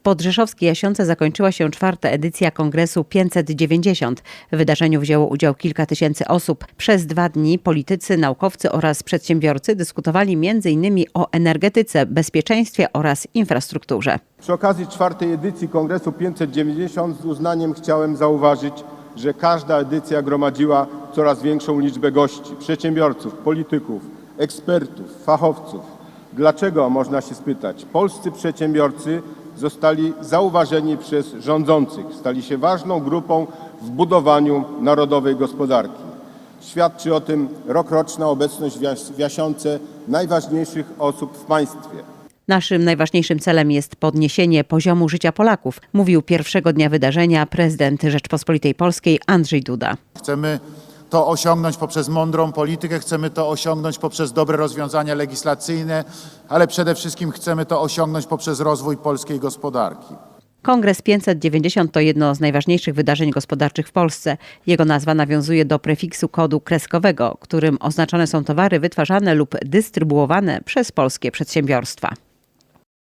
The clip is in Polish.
W Podrzeszowskiej Jasionce zakończyła się czwarta edycja Kongresu 590. W wydarzeniu wzięło udział kilka tysięcy osób. Przez dwa dni politycy, naukowcy oraz przedsiębiorcy dyskutowali m.in. o energetyce, bezpieczeństwie oraz infrastrukturze. Przy okazji czwartej edycji Kongresu 590 z uznaniem chciałem zauważyć, że każda edycja gromadziła coraz większą liczbę gości, przedsiębiorców, polityków, ekspertów, fachowców. Dlaczego, można się spytać, polscy przedsiębiorcy zostali zauważeni przez rządzących, stali się ważną grupą w budowaniu narodowej gospodarki. Świadczy o tym rokroczna obecność w Jas- w Jasionce najważniejszych osób w państwie. Naszym najważniejszym celem jest podniesienie poziomu życia Polaków, mówił pierwszego dnia wydarzenia prezydent Rzeczpospolitej Polskiej Andrzej Duda. Chcemy to osiągnąć poprzez mądrą politykę, chcemy to osiągnąć poprzez dobre rozwiązania legislacyjne, ale przede wszystkim chcemy to osiągnąć poprzez rozwój polskiej gospodarki. Kongres 590 to jedno z najważniejszych wydarzeń gospodarczych w Polsce. Jego nazwa nawiązuje do prefiksu kodu kreskowego, którym oznaczone są towary wytwarzane lub dystrybuowane przez polskie przedsiębiorstwa.